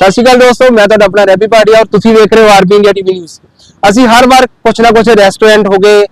ਸਤਿ ਸ਼੍ਰੀ ਅਕਾਲ ਦੋਸਤੋ, ਮੈਂ ਤੁਹਾਡਾ ਆਪਣਾ ਰੈਪੀ ਪਾਰਟੀ ਔਰ ਤੁਸੀਂ ਵੇਖ ਰਹੇ ਹੋ ਆਰਬੀ ਇੰਡੀਆ ਟੀਵੀ ਨਿਊਜ਼। ਅਸੀਂ ਹਰ ਵਾਰ ਕੁਛ ਨਾ ਕੁਛ ਰੈਸਟੋਰੈਂਟ ਹੋ ਗਏ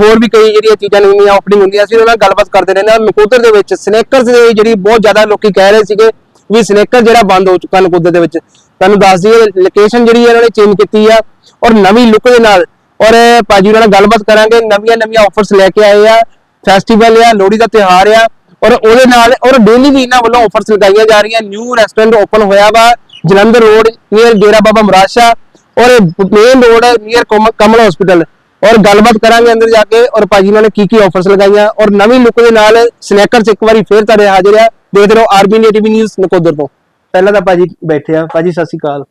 ਹੋਰ ਵੀ ਕਈ ਜਿਹੜੀਆਂ ਚੀਜ਼ਾਂ ਨਵੀਆਂ ਓਪਨਿੰਗ ਹੁੰਦੀਆਂ ਸੀ ਉਹਨਾਂ ਨਾਲ ਗੱਲਬਾਤ ਕਰਦੇ ਰਹਿੰਦੇ ਹਾਂ। ਨਕੋਦਰ ਦੇ ਵਿੱਚ ਸਨੇਕਰਸ ਦੇ ਜਿਹੜੀ ਬਹੁਤ ਜ਼ਿਆਦਾ ਲੋਕੀ ਕਹਿ ਰਹੇ ਸੀਗੇ ਵੀ ਸਨੇਕਰ ਜਿਹੜਾ ਬੰਦ ਹੋ ਚੁੱਕਾ ਨਕੋਦਰ ਦੇ ਵਿੱਚ। ਤੁਹਾਨੂੰ ਦੱਸ ਦਈਏ ਲੋਕੇਸ਼ਨ ਜਿਹੜੀ ਇਹਨਾਂ ਨੇ ਚੇਂਜ ਕੀਤੀ ਆ ਔਰ ਨਵੀਂ ਲੁੱਕ ਦੇ ਨਾਲ। ਔਰ ਭਾਜੀ ਉਹਨਾਂ ਨਾਲ ਗੱਲਬਾਤ ਕਰਾਂਗੇ, ਨਵੀਆਂ ਨਵੀਆਂ ਆਫਰਸ ਲੈ ਕੇ ਆਏ ਆ। ਫੈਸਟੀਵਲ ਆ, ਲੋਹੜੀ ਦਾ ਤਿਉਹਾਰ ਆ। ਔਰ ਉਹਦੇ ਨਾਲ, ਔਰ ਡੇਲੀ ਵੀ ਇਹਨਾਂ ਵੱਲੋਂ ਆਫਰਸ ਲਗਾਈਆਂ ਜਾ ਰਹੀਆਂ। ਨਿਊ ਰੈਸਟੋਰੈਂਟ ਓਪਨ ਹੋਇਆ ਵਾ। ਜਲੰਧਰ ਰੋਡ ਨੀਅਰ ਡੇਰਾ ਬਾਬਾ ਮੁਰਾਸ਼ਾ ਔਰ main road near Kamal hospital ਔਰ ਗੱਲਬਾਤ ਕਰਾਂਗੇ ਅੰਦਰ ਜਾ ਕੇ ਔਰ ਭਾਜੀ ਉਹਨਾਂ ਕੀ ਕੀ ਆਫਰਸ ਲਗਾਈਆਂ ਔਰ ਨਵੀਂ ਲੁੱਕ ਦੇ ਨਾਲ ਸਨੈਕਰਸ ਇੱਕ ਵਾਰੀ ਫੇਰ ਤੁਹਾਡੇ ਹਾਜ਼ਰ ਆ। ਦੇਖਦੇ ਰਹੋ RB India TV news Nakodar ਤੋਂ। ਪਹਿਲਾਂ ਤਾਂ ਭਾਜੀ ਬੈਠੇ ਆ। ਭਾਜੀ ਸਤਿ ਸ਼੍ਰੀ ਅਕਾਲ।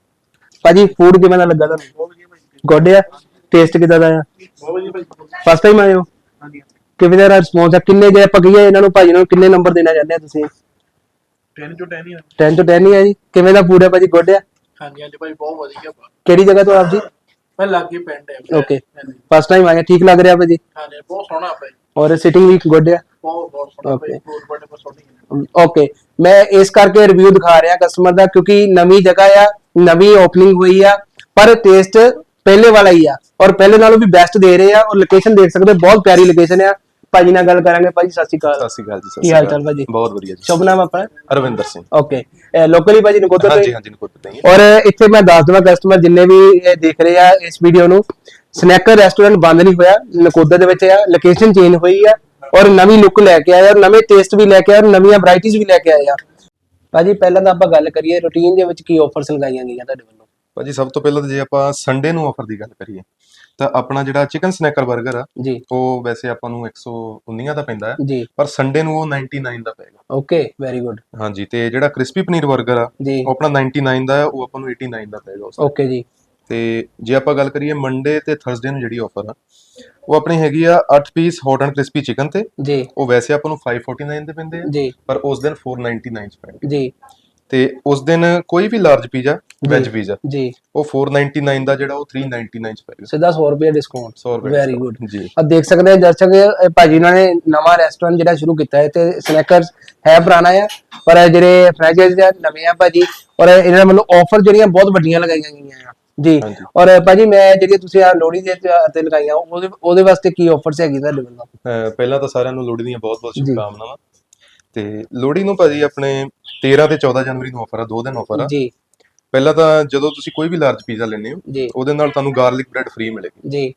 ਭਾਜੀ ਫੂਡ ਕਿਵੇਂ ਦਾ ਲੱਗਾ ਤੁਹਾਨੂੰ? ਗੁੱਡ ਆ। ਟੇਸਟ ਕਿਦਾਂ ਦਾ ਆ? ਫਸਟ ਟਾਈਮ ਆਏ ਹੋ? ਕਿਵੇਂ ਦਾ ਰਿਸਪੌਂਸ ਆ? ਕਿੰਨੇ ਜੇ ਆਪਾਂ ਕਹੀਏ ਇਹਨਾਂ ਨੂੰ ਭਾਜੀ ਨੂੰ ਕਿੰਨੇ ਨੰਬਰ ਦੇਣਾ ਚਾਹੁੰਦੇ ਆ ਤੁਸੀਂ? 10 ਚੋਂ 10 ਹੀ ਆ। 10 ਤੋਂ 10 ਹੀ ਆ ਜੀ। ਕਿਵੇਂ ਦਾ ਫੂਡ ਹੈ ਭਾਜੀ? ਗੁੱਡ ਆ? ਹਾਂਜੀ ਹਾਂਜੀ ਭਾਈ ਬਹੁਤ ਵਧੀਆ। ਵਾ ਕਿਹੜੀ ਜਗ੍ਹਾ ਤੋਂ ਆਪ ਜੀ? ਮੈਂ ਲੱਗੇ ਪਿੰਡ ਹੈ। ਓਕੇ ਹਾਂਜੀ। ਫਸਟ ਟਾਈਮ ਆਏ ਠੀਕ ਲੱਗ ਰਿਹਾ ਭਾਜੀ? ਹਾਂਜੀ, ਬਹੁਤ ਸੋਹਣਾ ਭਾਈ। ਔਰ ਸਿਟਿੰਗ ਵੀ ਗੁੱਡ ਆ? ਬਹੁਤ ਬਹੁਤ ਸੋਹਣਾ Okay. ਭਾਈ ਫੂਡ ਬੜੇ ਬਹੁਤ ਸੋਹਣੀ ਓਕੇ ਮੈਂ ਇਸ ਕਰਕੇ ਰਿਵਿਊ ਦਿਖਾ ਰਿਹਾ ਕਸਟਮਰ ਦਾ ਕਿਉਂਕਿ ਨਵੀਂ ਜਗ੍ਹਾ ਆ ਨਵੀਂ ਓਪਨਿੰਗ ਹੋਈ ਆ ਪਰ ਟੇਸਟ ਪਹਿਲੇ ਵਾਲਾ ਹੀ ਆ। ਔਰ ਪਹਿਲੇ ਨਾਲੋਂ ਵੀ ਬੈਸਟ ਦੇ ਰਹੇ ਆ ਔਰ ਲੋਕੇਸ਼ਨ ਦੇਖ ਸਕਦੇ ਹੋ, ਬਹੁਤ ਪਿਆਰੀ ਲੋਕੇਸ਼ਨ ਆ। ਭਾਜੀ ਨਾਲ ਗੱਲ ਕਰਾਂਗੇ ਭਾਜੀ ਸਤਿ ਸ਼੍ਰੀ ਅਕਾਲ। ਸਤਿ ਸ਼੍ਰੀ ਅਕਾਲ ਜੀ ਸਤਿ ਕੀ ਹਾਲ। ਚਾਲ ਭਾਜੀ? ਬਹੁਤ ਵਧੀਆ ਜੀ। ਸ਼ੁਭ ਨਾਮ ਆਪਣਾ? ਅਰਵਿੰਦਰ ਸਿੰਘ। ਓਕੇ। ਲੋਕਲੀ ਭਾਜੀ ਨਕੋਦਰ ਹਾਂਜੀ ਤੋਂ ਹਾਂਜੀ ਨਕੋਦਰ ਤੋਂ ਹੀ ਔਰ ਇੱਥੇ ਮੈਂ ਦੱਸ ਦਵਾਂ ਕਸਟਮਰ ਜਿੰਨੇ ਵੀ ਦੇਖ ਰਹੇ ਆ ਇਸ ਵੀਡੀਓ ਨੂੰ ਸਨੈਕਰ ਰੈਸਟੋਰੈਂਟ ਬੰਦ ਨਹੀਂ ਹੋਇਆ ਨਕੋਦਰ ਦੇ ਵਿੱਚ ਆ ਲੋਕੇਸ਼ਨ ਚੇਂਜ ਹੋਈ ਆ ਔਰ ਨਵੀਂ ਲੁੱਕ ਲੈ ਕੇ ਆਏ ਔਰ ਨਵੇਂ ਟੇਸਟ ਵੀ ਲੈ ਕੇ ਆਏ ਔਰ ਨਵੀਆਂ ਵੈਰਾਈਟੀਆਂ ਵੀ ਲੈ ਕੇ ਆਏ ਆ। ਭਾਜੀ ਪਹਿਲਾਂ ਤਾਂ ਆਪਾਂ ਗੱਲ ਕਰੀਏ ਰੂਟੀਨ ਦੇ ਵਿੱਚ ਕੀ ਆਫਰਸ ਲਗਾਈਆਂ ਗਈਆਂ ਤੁਹਾਡੇ ਵੱਲੋਂ? ਭਾਜੀ ਸਭ ਤੋਂ ਪਹਿਲਾਂ ਤਾਂ ਜੇ ਆਪਾਂ ਸੰਡੇ ਨੂੰ ਆਫਰ ਦੀ ਗੱਲ ਕਰੀਏ ਤਾਂ ਆਪਣਾ ਜਿਹੜਾ ਚਿਕਨ ਸਨੈਕਰ 버ਗਰ ਆ ਜੀ। ਉਹ ਵੈਸੇ ਆਪਾਂ ਨੂੰ 119 ਦਾ ਪੈਂਦਾ ਹੈ ਜੀ। ਪਰ ਸੰਡੇ ਨੂੰ ਉਹ 99 ਦਾ ਪਏਗਾ। ਓਕੇ ਵੈਰੀ ਗੁੱਡ ਹਾਂਜੀ ਤੇ ਜਿਹੜਾ ਕ੍ਰਿਸਪੀ ਪਨੀਰ 버ਗਰ ਆ ਜੀ। ਉਹ ਆਪਣਾ 99 ਦਾ ਹੈ ਉਹ ਆਪਾਂ ਨੂੰ 89 ਦਾ ਉਸ ਓਕੇ ਜੀ। ਤੇ ਜੇ ਆਪਾਂ ਗੱਲ ਕਰੀਏ ਮੰਡੇ ਤੇ ਥਰਸਡੇ ਨੂੰ ਜਿਹੜੀ ਆਫਰ ਆ ਉਹ ਆਪਣੀ ਹੈਗੀ ਆ 8 piece hot and crispy chicken ਤੇ। ਜੀ। ਉਹ ਵੈਸੇ ਆਪਾਂ ਨੂੰ 549 ਦੇ ਪੈਂਦੇ ਆ ਜੀ। ਪਰ ਉਸ ਦਿਨ 499 ਚ ਪੈਣਗੇ। ਜੀ। ਤੇ ਉਸ ਦਿਨ ਕੋਈ ਵੀ ਲਾਰਜ ਪੀਜ਼ਾ ਵੈਜ। ਪੀਜ਼ਾ। ਜੀ। ਉਹ 499 ਦਾ ਜਿਹੜਾ ਉਹ 399 ਚ ਪਏਗਾ। ਸਿੱਧਾ 100 ਰੁਪਏ ਡਿਸਕਾਊਂਟ 100 ਰੁਪਏ ਵੈਰੀ ਗੁੱਡ ਜੀ। ਆ ਦੇਖ ਸਕਦੇ ਆ ਦਰਸ਼ਕ ਭਾਜੀ ਨੇ ਨਵਾਂ ਰੈਸਟੋਰੈਂਟ ਜਿਹੜਾ ਸ਼ੁਰੂ ਕੀਤਾ ਹੈ ਤੇ ਸਨੈਕਰਸ ਹੈ ਪੁਰਾਣਾ ਆ ਪਰ ਜਿਹੜੇ ਫ੍ਰੈਂਚਾਈਜ਼ ਆ ਨਵੇਂ ਆ ਭਾਜੀ ਔਰ ਇਹਨਾਂ ਵੱਲੋਂ ਆਫਰ ਜਿਹੜੀਆਂ ਬਹੁਤ ਵੱਡੀਆਂ ਲਗਾਈਆਂ ਗਈਆਂ ਆ। ਜੀ। ਔਰ ਭਾਜੀ ਮੈਂ ਜਿਹੜੀ ਤੁਸੀਂ ਆ ਲੋਹੜੀ ਦੇ ਤੇ ਲਗਾਈਆਂ ਉਹਦੇ ਉਹਦੇ ਵਾਸਤੇ ਕੀ ਆਫਰਸ ਹੈਗੀ ਤੁਹਾਡੇ ਵੱਲੋਂ? ਪਹਿਲਾਂ ਤਾਂ ਸਾਰਿਆਂ ਨੂੰ ਲੋਹੜੀ ਦੀਆਂ ਬਹੁਤ-ਬਹੁਤ ਜੀ। ਸ਼ੁਭਕਾਮਨਾਵਾਂ। ਤੇ ਲੋਹੜੀ ਨੂੰ ਭਾਜੀ ਆਪਣੇ 13 ਤੇ 14 ਜਨਵਰੀ ਨੂੰ ਆਫਰ ਆ ਦੋ ਦਿਨ ਆਫਰ ਆ। ਜੀ। ਪਹਿਲਾਂ ਤਾਂ ਜਦੋਂ ਤੁਸੀਂ ਕੋਈ ਵੀ ਲਾਰਜ ਪੀਜ਼ਾ ਲੈਂਦੇ ਹੋ ਜੀ। ਉਹਦੇ ਨਾਲ ਤੁਹਾਨੂੰ ਗਾਰਲਿਕ ਬ੍ਰੈਡ ਫ੍ਰੀ ਮਿਲੇਗੀ। ਜੀ।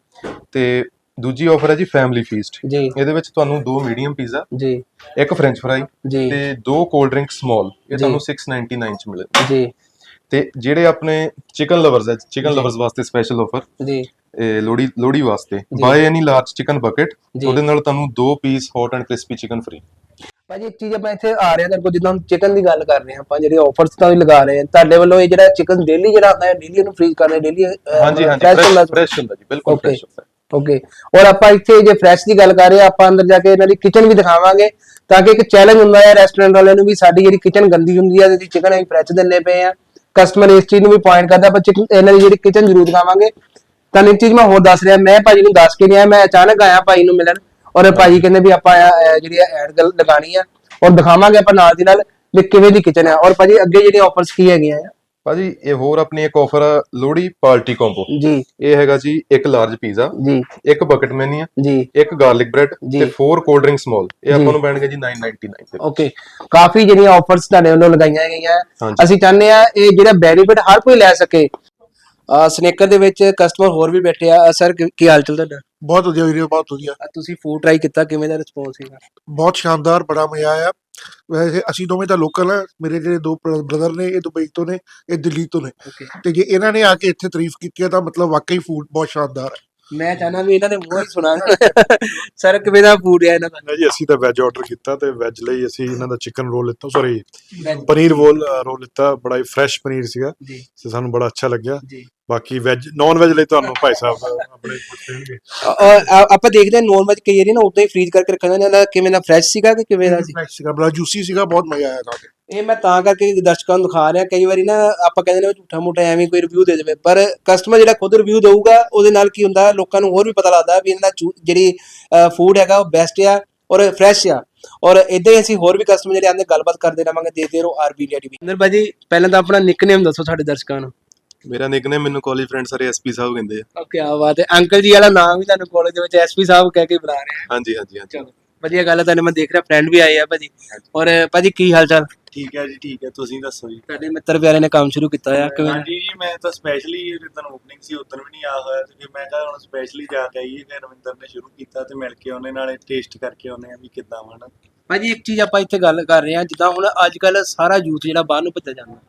ਤੇ ਦੂਜੀ ਆਫਰ ਹੈ ਜੀ ਫੈਮਿਲੀ ਫੀਸਟ ਜੀ। ਇਹਦੇ ਵਿੱਚ ਤੁਹਾਨੂੰ ਦੋ ਮੀਡੀਅਮ ਪੀਜ਼ਾ ਜੀ। ਇੱਕ ਫ੍ਰੈਂਚ ਫਰਾਈ ਜੀ। ਤੇ ਦੋ ਕੋਲਡ ਡਰਿੰਕ ਸਮਾਲ ਇਹ। ਤੁਹਾਨੂੰ 699 ਚ ਮਿਲੇ। ਜੀ। ਤੇ ਜਿਹੜੇ ਆਪਣੇ ਚਿਕਨ ਲਵਰਸ ਹੈ ਚਿਕਨ। ਲਵਰਸ ਵਾਸਤੇ ਸਪੈਸ਼ਲ ਆਫਰ ਜੀ। ਲੋੜੀ ਲੋੜੀ ਵਾਸਤੇ। Buy any large chicken bucket. ਉਹਦੇ ਨਾਲ ਤੁਹਾਨੂੰ ਦੋ piece hot and crispy chicken free ਭਾਜੀ ਇੱਕ ਚੀਜ਼ ਆਪਾਂ ਇੱਥੇ ਆ ਰਹੇ ਹਾਂ ਤੁਹਾਡੇ ਕੋਲ ਜਿੱਦਾਂ ਚਿਕਨ ਦੀ ਗੱਲ ਕਰ ਰਹੇ ਹਾਂ ਆਪਾਂ ਜਿਹੜੇ ਆਫਰਸ ਤਾਂ ਵੀ ਲਗਾ ਰਹੇ ਹਾਂ। ਤੁਹਾਡੇ ਵੱਲੋਂ ਇਹ ਜਿਹੜਾ ਚਿਕਨ ਡੇਲੀ ਜਿਹੜਾ ਆਉਂਦਾ ਹੈ ਡੇਲੀ ਉਹਨੂੰ ਫ੍ਰੀਜ਼ ਕਰਦੇ ਡੇਲੀ ਹਾਂਜੀ ਹਾਂਜੀ ਫਰੈਸ਼ ਹੁੰਦਾ ਜੀ ਬਿਲਕੁਲ. ਫਰੈਸ਼ ਹੁੰਦਾ। ਓਕੇ ਔਰ ਆਪਾਂ ਇੱਥੇ ਜੇ ਫਰੈਸ਼ ਦੀ ਗੱਲ ਕਰ ਰਹੇ ਹਾਂ ਆਪਾਂ ਅੰਦਰ ਜਾ ਕੇ ਇਹਨਾਂ ਦੀ ਕਿਚਨ ਵੀ ਦਿਖਾਵਾਂਗੇ ਤਾਂ ਕਿ ਇੱਕ ਚੈਲੰਜ ਹੁੰਦਾ ਹੈ ਰੈਸਟੋਰੈਂਟ ਵਾਲਿਆਂ ਨੂੰ ਵੀ ਸਾਡੀ ਜਿਹੜੀ ਕਿਚਨ ਗੰਦੀ ਹੁੰਦੀ ਹੈ ਤੇ ਚਿਕਨ ਅਸੀਂ ਫਰੈਸ਼ ਦਿੰਨੇ ਪਏ ਆ ਕਸਟਮਰ ਇਸ ਚੀਜ਼ ਨੂੰ ਵੀ ਪੁਆਇੰਟ ਕਰਦਾ chicken- ਇਹਨਾਂ ਦੀ ਜਿਹੜੀ ਕਿਚਨ ਜ਼ਰੂਰ ਦਿਖਾਵਾਂਗੇ। ਤਾਂ ਇੱਕ ਚੀਜ਼ ਮੈਂ ਹੋਰ ਦੱਸ ਰਿਹਾ ਮੈਂ ਭਾਜੀ ਨੂੰ ਦੱਸ ਕੇ ਨਹੀਂ ਆਇਆ ਮੈਂ ਅਚਾਨਕ ਆਇਆ ਭਾਈ ਨੂੰ ਮਿਲਣ। ਔਰ ਭਾਜੀ ਕਹਿੰਦੇ ਵੀ ਆਪਾਂ ਅਹ, ਜਿਹੜੀ ਐਡ ਲਗਾਣੀ ਆ ਔਰ ਦਿਖਾਵਾਂਗੇ ਆਪਾਂ ਨਾਲ ਦੀ ਨਾਲ ਵੀ ਕਿਵੇਂ ਦੀ ਕਿਚਨ ਹੈ ਔਰ ਭਾਜੀ ਅੱਗੇ ਜਿਹੜੀਆਂ ਆਫਰਸ ਕੀ ਹੈਗੀਆਂ ਆ? ਭਾਜੀ ਇਹ ਹੋਰ ਆਪਣੀ ਇੱਕ ਆਫਰ ਆ ਲੋੜੀ ਪਾਰਟੀ ਕੰਬੋ ਜੀ। ਇਹ ਹੈਗਾ ਜੀ ਇੱਕ ਲਾਰਜ ਪੀਜ਼ਾ ਜੀ। ਇੱਕ ਬਕਟ ਮੈਨੀ ਜੀ। ਇੱਕ ਗਾਰਲਿਕ ਬ੍ਰੈਡ ਜੀ। ਤੇ 4 ਕੋਲਡ ਡਰਿੰਕ ਸਮਾਲ ਇਹ। ਆਪਾਂ ਨੂੰ ਪੈਣਗੇ ਜੀ 999 ਤੇ ਓਕੇ ਕਾਫੀ ਜਿਹੜੀਆਂ ਆਫਰਸ ਤੁਹਾਡੇ ਵੱਲੋਂ ਲਗਾਈਆਂ ਗਈਆਂ। ਹਾਂਜੀ। ਅਸੀਂ ਚਾਹੁੰਦੇ ਆ ਇਹ ਜਿਹੜਾ ਬੈਨੀਫਿਟ ਹਰ ਕੋਈ ਲੈ ਸਕੇ। ਸਨੇਕਰ ਦੇ ਵਿੱਚ ਕਸਟਮਰ ਹੋਰ ਵੀ ਬੈਠੇ ਆ। ਸਰ ਕੀ ਹਾਲ ਚਾਲ ਤੁਹਾਡਾ? ਬਹੁਤ ਵਧੀਆ ਵੀਡੀਓ ਬਹੁਤ ਵਧੀਆ। ਤੁਸੀਂ ਫੂਡ ਟਰਾਈ ਕੀਤਾ ਕਿਵੇਂ ਦਾ ਰਿਸਪੌਂਸ ਸੀਗਾ? ਬਹੁਤ ਸ਼ਾਨਦਾਰ ਬੜਾ ਮਜ਼ਾ ਆਇਆ। ਵੈਸੇ ਅਸੀਂ ਦੋਵੇਂ ਤਾਂ ਲੋਕਲ ਆ ਮੇਰੇ ਜਿਹੜੇ ਦੋ ਬ੍ਰਦਰ ਨੇ ਇਹ ਦੁਬਈ ਤੋਂ ਨੇ ਇਹ ਦਿੱਲੀ ਤੋਂ ਨੇ। ਤੇ ਜੇ ਇਹਨਾਂ ਨੇ ਆ ਕੇ ਇੱਥੇ ਤਾਰੀਫ ਕੀਤੀ ਹੈ ਤਾਂ ਮਤਲਬ ਵਾਕਈ ਫੂਡ ਬਹੁਤ ਸ਼ਾਨਦਾਰ ਹੈ ਮੈਂ ਚਾਹਨਾ ਵੀ ਇਹਨਾਂ ਦੇ ਮੂੰਹ ਹੀ ਸੁਣਾ ਸਰ ਕਿਵੇਂ ਦਾ ਫੂਡ ਹੈ ਇਹਨਾਂ ਦਾ। ਨਾ ਜੀ ਅਸੀਂ ਤਾਂ ਵੈਜ ਆਰਡਰ ਕੀਤਾ ਤੇ ਵੈਜ ਲਈ ਅਸੀਂ ਇਹਨਾਂ ਦਾ ਚਿਕਨ ਰੋਲ ਲਿੱਤਾ sorry Veg, paneer roll roll ਲਿੱਤਾ ਬੜਾ ਹੀ ਫਰੈਸ਼ ਪਨੀਰ ਸੀਗਾ। ਜੀ। ਤੇ ਸਾਨੂੰ ਬੜਾ ਅੱਛਾ ਲੱਗਿਆ। ਜੀ। ਬਾਕੀ ਵੈਜ ਨਾਨ ਵੈਜ ਲਈ ਤੁਹਾਨੂੰ ਭਾਈ ਸਾਹਿਬ ਆਪਣੇ ਪੁੱਛ ਲੈਣਗੇ ਔਰ ਆ- ਆਪਾਂ ਦੇਖਦੇ ਹਾਂ ਨੋਨ ਵੈਜ ਕਈ ਵਾਰੀ ਨਾ ਉਦਾਂ ਹੀ ਫ੍ਰੀਜ਼ ਕਰਕੇ ਰੱਖਿਆ ਜਾਂਦਾ ਕਿਵੇਂ ਦਾ ਫਰੈਸ਼ ਸੀਗਾ ਕਿ ਕਿਵੇਂ ਦਾ ਸੀ? ਫਰੈਸ਼ ਸੀਗਾ ਬੜਾ ਜੂਸੀ ਸੀਗਾ ਬਹੁਤ ਮਜ਼ਾ ਆਇਆ ਖਾ ਕੇ। ਇਹ ਮੈਂ ਤਾਂ ਕਰਕੇ ਦਰਸ਼ਕਾਂ ਨੂੰ ਦਿਖਾ ਰਿਹਾ ਕਈ ਵਾਰੀ ਨਾ ਆਪਾਂ ਕਹਿੰਦੇ ਨੇ ਝੂਠਾ ਮੋਟਾ ਐਵੇਂ ਕੋਈ ਰਿਵਿਊ ਦੇ ਦੇਵੇ ਪਰ ਕਸਟਮਰ ਜਿਹੜਾ ਖੁਦ ਰਿਵਿਊ ਦੇਊਗਾ ਉਹਦੇ ਨਾਲ ਕੀ ਹੁੰਦਾ ਲੋਕਾਂ ਨੂੰ ਹੋਰ ਵੀ ਪਤਾ ਲੱਗਦਾ ਵੀ ਇਹਨਾਂ ਦਾ ਜਿਹੜੀ ਫੂਡ ਹੈਗਾ ਉਹ ਬੈਸਟ ਆ ਔਰ ਫਰੈਸ਼ ਆ। ਔਰ ਇਦਾਂ ਹੀ ਅਸੀਂ ਹੋਰ ਵੀ ਕਸਟਮਰ ਜਿਹੜੇ ਆਂਦੇ ਗੱਲਬਾਤ ਕਰਦੇ ਰਵਾਂਗੇ ਦੇਖਦੇ ਰਹੋ ਆਰਬੀ ਟੀਵੀ ਅੰਦਰ ਭਾਜੀ ਪਹਿਲਾਂ ਤਾਂ ਆਪਣਾ ਨਿਕਨੇਮ ਦੱਸੋ ਸਾਡੇ ਦਰਸ਼ਕਾਂ ਨੂੰ। ਮੇਰਾ ਨਿਕਨੇਮ ਮੈਨੂੰ ਕਾਲਜ ਫਰੈਂਡ ਸਾਰੇ ਐਸਪੀ ਸਾਹਿਬ ਕਹਿੰਦੇ ਆ। ਕੀ ਬਾਤ ਹੈ ਅੰਕਲ ਜੀ ਵਾਲਾ ਨਾਮ ਵੀ ਤੁਹਾਨੂੰ ਕਾਲਜ ਦੇ ਵਿੱਚ ਐਸਪੀ ਸਾਹਿਬ ਕਹਿ ਕੇ ਬੁਲਾ ਰਹੇ ਆ। ਹਾਂਜੀ ਹਾਂਜੀ ਹਾਂਜੀ। ਚਲੋ। ਵਧੀਆ ਗੱਲ ਹੈ ਤੁਹਾਨੂੰ ਮੈਂ ਦੇਖ ਰਿਹਾ ਫਰੈਂਡ ਵੀ ਆਏ ਆ ਭਾਜੀ। ਔਰ ਭਾਜੀ ਕੀ ਹਾਲ ਚਾਲ ਠੀਕ ਹੈ ਜੀ ਠੀਕ ਹੈ ਤੁਸੀਂ ਦੱਸੋ ਜੀ। ਤੁਹਾਡੇ ਮਿੱਤਰ ਪਿਆਰੇ ਨੇ ਕੰਮ ਸ਼ੁਰੂ ਕੀਤਾ ਆ ਕਿਵੇਂ? ਹਾਂਜੀ ਜੀ ਮੈਂ ਤਾਂ ਸਪੈਸ਼ਲੀ ਜਦੋਂ ਓਪਨਿੰਗ ਸੀ ਉਦੋਂ ਵੀ ਨਹੀਂ ਆ ਹੋਇਆ ਤੇ ਫਿਰ ਮੈਂ ਕਿਹਾ ਹੁਣ ਸਪੈਸ਼ਲੀ ਜਾ ਕੇ ਆਈਏ ਕਿ ਰਵਿੰਦਰ ਨੇ ਸ਼ੁਰੂ ਕੀਤਾ ਤੇ ਮਿਲ ਕੇ ਉਹਨੇ ਨਾਲੇ ਟੇਸਟ ਕਰਕੇ ਉਹਨੇ ਵੀ ਕਿੱਦਾਂ ਵਾ ਨਾ। ਭਾਜੀ ਇੱਕ ਚੀਜ਼ ਆਪਾਂ ਇੱਥੇ ਗੱਲ ਕਰ ਰਹੇ ਹਾਂ ਜਿੱਦਾਂ ਹੁਣ ਅੱਜ ਕੱਲ ਸਾਰਾ ਯੂਥ ਜਿਹੜਾ ਬਾਹਰ ਨੂੰ ਭੱਜਿਆ ਜਾਂਦਾ।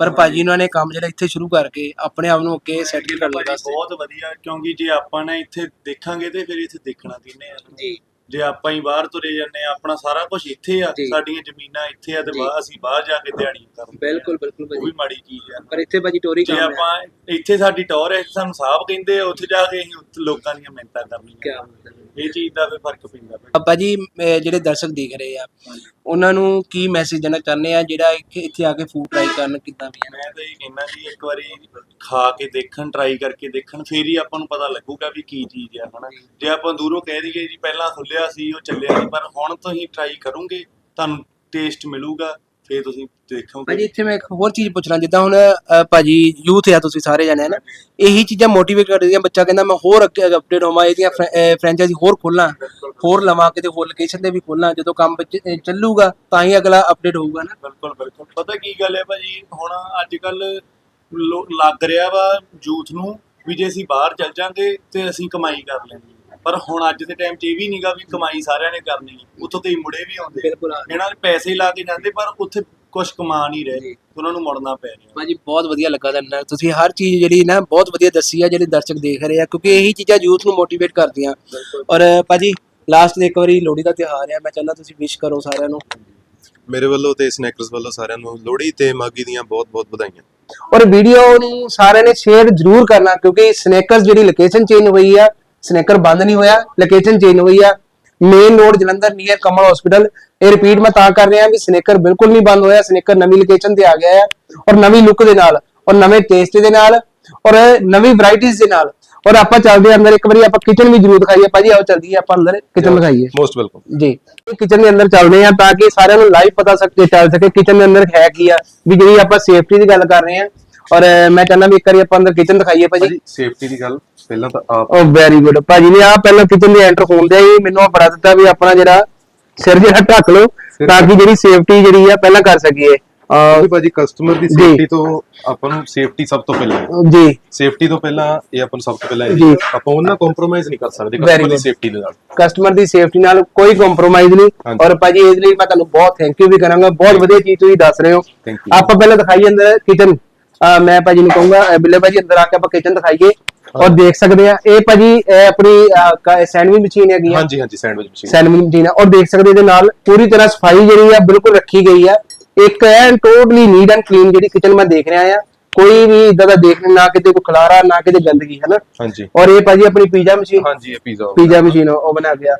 ਪਰ ਭਾਜੀ ਉਹਨਾਂ ਨੇ ਕੰਮ ਜਿਹੜਾ ਇੱਥੇ ਸ਼ੁਰੂ ਕਰਕੇ ਆਪਣੇ ਆਪ ਨੂੰ ਅੱਗੇ ਸੈੱਟ ਕਰਨ ਲੱਗਾ ਬਹੁਤ ਵਧੀਆ ਕਿਉਂਕਿ ਜੇ ਆਪਾਂ ਨੇ ਇੱਥੇ ਦੇਖਾਂਗੇ ਤੇ ਫਿਰ ਇੱਥੇ ਦੇਖਣਾ ਕਿੰਨੇ ਆ। ਜੀ। ਜੇ ਆਪਾਂ ਹੀ ਬਾਹਰ ਤੁਰੇ ਜਾਂਦੇ ਆ ਆਪਣਾ ਸਾਰਾ ਕੁਝ ਇੱਥੇ ਆ ਜੀ। ਸਾਡੀਆਂ ਜ਼ਮੀਨਾਂ ਇੱਥੇ ਆ ਤੇ ਜੀ। ਬਾਹਰ ਅਸੀਂ ਬਾਹਰ ਜਾ ਕੇ ਦਿਹਾੜੀਆਂ ਕਰਦੇ ਬਿਲਕੁਲ ਬਿਲਕੁਲ ਉਹ ਵੀ ਭਾਜੀ ਮਾੜੀ ਚੀਜ਼ ਆ ਪਰ ਇੱਥੇ ਭਾਜੀ ਟੋਰੀ ਜੇ ਕੰਮ ਹੈ ਆਪਾਂ ਇੱਥੇ ਸਾਡੀ ਟੌਰ ਹੈ ਸਾਨੂੰ ਸਾਹਬ ਕਹਿੰਦੇ ਆ ਉੱਥੇ ਜਾ ਕੇ ਅਸੀਂ ਉੱਥੇ ਲੋਕਾਂ ਦੀਆਂ ਮਿਹਨਤਾਂ ਕਰਨੀਆਂ ਬਾਤ ਹੈ। ਇਹ ਚੀਜ਼ ਦਾ ਫਿਰ ਫ਼ਰਕ ਪੈਂਦਾ ਭਾਈ। ਅੱਬਾ ਜੀ ਅਹ ਜਿਹੜੇ ਦਰਸ਼ਕ ਦੇਖ ਰਹੇ ਆ ਉਹਨਾਂ ਨੂੰ ਕੀ ਮੈਸੇਜ ਦੇਣਾ ਚਾਹੁੰਦੇ ਆ ਜਿਹੜਾ ਇੱਥੇ ਇੱਥੇ ਆ ਕੇ ਫੂਡ ਟਰਾਈ ਕਰਨ ਕਿੱਦਾਂ ਵੀ ਮੈਂ ਤਾਂ ਇਹ ਕਹਿੰਦਾ ਜੀ ਇੱਕ ਵਾਰੀ ਖਾ ਕੇ ਦੇਖਣ ਟਰਾਈ ਕਰਕੇ ਦੇਖਣ ਫੇਰ ਹੀ ਆਪਾਂ ਨੂੰ ਪਤਾ ਲੱਗੂਗਾ ਵੀ ਕੀ ਚੀਜ਼ ਆ ਹਨਾ ਜੇ ਆਪਾਂ ਦੂਰੋਂ ਕਹਿ ਦਈਏ ਜੀ ਪਹਿਲਾਂ ਖੁੱਲਿਆ ਸੀ ਉਹ ਚੱਲਿਆ ਨਹੀਂ ਪਰ ਹੁਣ ਤੁਸੀਂ ਟਰਾਈ ਕਰੋਗੇ ਤੁਹਾਨੂੰ ਟੇਸਟ ਮਿਲੂਗਾ ਫੇਰ ਤੁਸੀਂ ਦੇਖੋਗੇ। ਭਾਜੀ ਇੱਥੇ ਮੈਂ ਇੱਕ ਹੋਰ ਚੀਜ਼ ਪੁੱਛਣਾ ਜਿੱਦਾਂ ਹੁਣ ਭਾਜੀ ਯੂਥ ਆ ਤੁਸੀਂ ਸਾਰੇ ਜਣੇ ਨਾ ਇਹੀ ਚੀਜ਼ਾਂ ਮੋਟੀਵੇਟ ਕਰਦੀਆਂ ਬੱਚਾ ਕਹਿੰਦਾ ਮੈਂ ਹੋਰ ਅੱਗੇ ਅਪਡੇਟ ਹੋਵਾਂ ਇਹਦੀਆਂ ਫਰੈਂਚਾਈਜ਼ੀ ਹੋਰ ਖੋਲਾਂ ਹੋਰ ਲਵਾਂ ਕਿਤੇ ਹੋਰ ਲੋਕੇਸ਼ਨ ਤੇ ਵੀ ਖੋਲਾਂ ਜਦੋਂ ਕੰਮ ਵਿੱਚ, ਚੱਲੂਗਾ ਤਾਂ ਹੀ ਅਗਲਾ ਅਪਡੇਟ ਹੋਊਗਾ ਨਾ ਬਿਲਕੁਲ ਬਿਲਕੁਲ। ਪਤਾ ਕੀ ਗੱਲ ਹੈ ਭਾਜੀ ਹੁਣ ਅੱਜ ਕੱਲ ਲੱਗ ਰਿਹਾ ਵਾ ਯੂਥ ਨੂੰ ਵੀ ਜੇ ਅਸੀਂ ਬਾਹਰ ਚੱਲ ਜਾਂਗੇ ਤੇ ਅਸੀਂ ਕਮਾਈ ਕਰ ਲੈਣੀ ਪਰ ਹੁਣ ਅੱਜ ਦੇ ਟਾਈਮ 'ਚ ਇਹ ਵੀ ਨਹੀਂਗਾ ਵੀ ਕਮਾਈ ਸਾਰਿਆਂ ਨੇ ਕਰਨੀ। ਉੱਥੋਂ ਕਈ ਮੁੜੇ ਵੀ ਆਉਂਦੇ। ਬਿਲਕੁਲ ਆ। ਇਹਨਾਂ ਨੇ ਪੈਸੇ ਲਾ ਕੇ ਜਾਂਦੇ ਪਰ ਉੱਥੇ ਕੁਝ ਕਮਾ ਨਹੀਂ ਰਹੇ। ਉਹਨਾਂ ਨੂੰ ਮੁੜਨਾ ਪੈ ਰਿਹਾ। ਭਾਜੀ ਬਹੁਤ ਵਧੀਆ ਲੱਗਾ ਤੁਹਾਡੇ ਨਾਲ। ਤੁਸੀਂ ਹਰ ਚੀਜ਼ ਜਿਹੜੀ ਨਾ ਬਹੁਤ ਵਧੀਆ ਦੱਸੀ ਆ ਜਿਹੜੇ ਦਰਸ਼ਕ ਦੇਖ ਰਹੇ ਆ ਕਿਉਂਕਿ ਇਹੀ ਚੀਜ਼ਾਂ ਯੂਥ ਨੂੰ ਮੋਟੀਵੇਟ ਕਰਦੀਆਂ। ਔਰ ਭਾਜੀ ਲਾਸਟ ਦੇ ਇੱਕ ਵਾਰੀ ਲੋਹੜੀ ਦਾ ਤਿਉਹਾਰ ਆ ਮੈਂ ਚਾਹੁੰਦਾ ਤੁਸੀਂ ਵਿਸ਼ ਕਰੋ ਸਾਰਿਆਂ ਨੂੰ। ਮੇਰੇ ਵੱਲੋਂ ਤੇ ਸਨੈਕਰਸ ਵੱਲੋਂ ਸਾਰਿਆਂ ਨੂੰ ਲੋਹੜੀ ਤੇ ਮਾਗੀ ਦੀਆਂ ਬਹੁਤ-ਬਹੁਤ ਵਧਾਈਆਂ। ਔਰ ਵੀਡੀਓ ਨੂੰ ਸਾਰਿਆਂ ਨੇ ਸ਼ੇਅਰ ਜ਼ਰੂਰ ਕਰਨਾ ਕਿਉਂਕਿ ਸਨੇਕਰਸ ਜਿਹੜੀ ਲੋਕੇਸ਼ਨ ਚੇਂਜ ਹੋਈ ਆ ਸਨੇਕਰ ਬੰਦ ਨਹੀਂ ਹੋਇਆ ਲੋਕੇਸ਼ਨ ਚੇਂਜ ਹੋਈ ਆ। Main road Jalandhar near Kamal hospital ਇਹ ਰਿਪੀਟ ਮੈਂ ਤਾਂ ਕਰ ਰਿਹਾ ਵੀ ਸਨੇਕਰ ਬਿਲਕੁਲ ਨਹੀਂ ਬੰਦ ਹੋਇਆ ਸਨੇਕਰ ਨਵੀਂ ਲੋਕੇਸ਼ਨ ਤੇ ਆ ਗਿਆ ਹੈ ਔਰ ਨਵੀਂ ਲੁੱਕ ਦੇ ਨਾਲ ਔਰ ਨਵੇਂ ਟੇਸਟ ਦੇ ਨਾਲ ਔਰ ਨਵੀਂ ਵੈਰਾਈਟੀਆਂ ਦੇ ਨਾਲ। ਔਰ ਆਪਾਂ ਚੱਲਦੇ ਹਾਂ ਅੰਦਰ ਇੱਕ ਵਾਰੀ ਆਪਾਂ ਕਿਚਨ ਵੀ ਜ਼ਰੂਰ ਦਿਖਾਈਏ। ਭਾਜੀ ਆਓ ਚਲਦੀ ਆਪਾਂ ਅੰਦਰ ਕਿਚਨ ਦਿਖਾਈਏ। ਮੋਸਟ ਵੈਲਕਮ ਜੀ। ਕਿਚਨ ਦੇ ਅੰਦਰ ਚੱਲਦੇ ਆ ਤਾਂ ਕਿ ਸਾਰਿਆਂ ਨੂੰ ਲਾਈਵ ਪਤਾ ਸਕੇ ਚੱਲ ਸਕੇ ਕਿਚਨ ਦੇ ਅੰਦਰ ਹੈ ਕੀ ਆ। ਵੀ ਜਿਹੜੀ ਆਪਾਂ ਸੇਫਟੀ ਦੀ ਗੱਲ ਕਰ ਰਹੇ ਆ ਔਰ ਮੈਂ ਚਾਹੁੰਦਾ ਵੀ ਇੱਕ ਵਾਰੀ ਆਪਾਂ ਅੰਦਰ ਕਿਚਨ ਦਿਖਾਈਏ ਭਾਜੀ ਭਾਜੀ ਸੇਫਟੀ ਦੀ ਗੱਲ ਪਹਿਲਾਂ ਤਾਂ ਆਪ ਓ ਵੈਰੀ ਗੁੱਡ ਭਾਜੀ ਨੇ ਆ ਪਹਿਲਾਂ ਕਿਚਨ ਦੇ ਐਂਟਰ ਹੁੰਦੇ ਹੀ ਮੈਨੂੰ ਆਹ ਬੜਾ ਦਿੱਤਾ ਵੀ ਆਪਣਾ ਜਿਹੜਾ ਸਿਰ ਜਿਹੜਾ ਢੱਕ ਲਓ ਤਾਂ ਕਿ ਜਿਹੜੀ ਸੇਫਟੀ ਜਿਹੜੀ ਆ ਪਹਿਲਾਂ ਕਰ ਸਕੀਏ ਅਹ, ਵੀ ਭਾਜੀ ਕਸਟਮਰ ਦੀ। ਸੇਫਟੀ ਤੋਂ ਆਪਾਂ ਨੂੰ ਸੇਫਟੀ ਸਭ ਤੋਂ ਪਹਿਲਾਂ ਹੈ। ਜੀ ਸੇਫਟੀ ਤੋਂ ਪਹਿਲਾਂ ਇਹ ਆਪਾਂ ਨੂੰ ਸਭ ਤੋਂ ਪਹਿਲਾਂ ਇਹ ਜੀ। ਆਪਾਂ ਉਹਨਾਂ ਕੰਪਰੋਮਾਈਜ਼ ਨਹੀਂ ਕਰ ਸਕਦੇ Very ਕਸਟਮਰ ਦੀ good. ਸੇਫਟੀ ਦੇ ਨਾਲ ਕਸਟਮਰ ਦੀ ਸੇਫਟੀ ਨਾਲ ਕੋਈ ਕੰਪਰੋਮਾਈਜ਼ ਨਹੀਂ ਹਾਂਜੀ। ਔਰ ਭਾਜੀ ਇਸ ਲਈ ਮੈਂ ਤੁਹਾਨੂੰ ਬਹੁਤ ਥੈਂਕ ਯੂ ਵੀ ਕਰਾਂਗਾ ਬਹੁਤ ਵਧੀਆ ਚੀਜ਼ ਤੁਸੀਂ ਦੱਸ ਰਹੇ ਹੋ Thank you. ਆਪਾਂ ਪਹਿਲਾਂ ਦਿਖਾਈਏ ਅੰਦਰ ਕਿਚਨ ਮੈਂ ਭਾਜੀ ਨੂੰ ਕਹੂੰਗਾ ਬਿੱਲੇ ਭਾਜੀ ਅੰਦਰ ਆ ਕੇ ਆਪਾਂ ਕਿਚਨ ਦਿਖਾਈਏ ਔਰ ਦੇਖ ਸਕਦੇ ਆ ਇਹ ਭਾਜੀ ਇਹ ਆਪਣੀ ਸੈਂਡਵਿਚ ਮਸ਼ੀਨ ਹੈਗੀ ਆ। ਹਾਂਜੀ ਹਾਂਜੀ ਸੈਂਡਵਿਚ ਮਸ਼ੀਨ ਸੈਂਡਵਿਚ ਮਸ਼ੀਨ ਆ। ਔਰ ਦੇਖ ਸਕਦੇ ਇਹਦੇ ਨਾਲ ਪੂਰੀ ਤਰ੍ਹਾਂ ਸਫ਼ਾਈ ਜਿਹੜੀ ਆ ਬਿਲਕੁਲ ਰੱਖੀ ਗਈ ਆ। ਇੱਕ an totally neat and clean ਜਿਹੜੀ ਕਿਚਨ ਮੈਂ ਦੇਖ ਰਿਹਾ ਆ। ਕੋਈ ਵੀ ਇਦਾਂ ਦਾ ਦੇਖ ਨਾ ਕਿਤੇ ਕੋਈ ਖਲਾਰਾ ਨਾ ਕਿਤੇ ਗੰਦਗੀ ਹੈ ਨਾ ਹਾਂਜੀ। ਔਰ ਇਹ ਭਾਜੀ ਆਪਣੀ ਪੀਜ਼ਾ ਮਸ਼ੀਨ ਹਾਂਜੀ ਇਹ ਪੀਜ਼ਾ ਪੀਜ਼ਾ ਮਸ਼ੀਨ ਉਹ ਬਣਾ ਗਿਆ।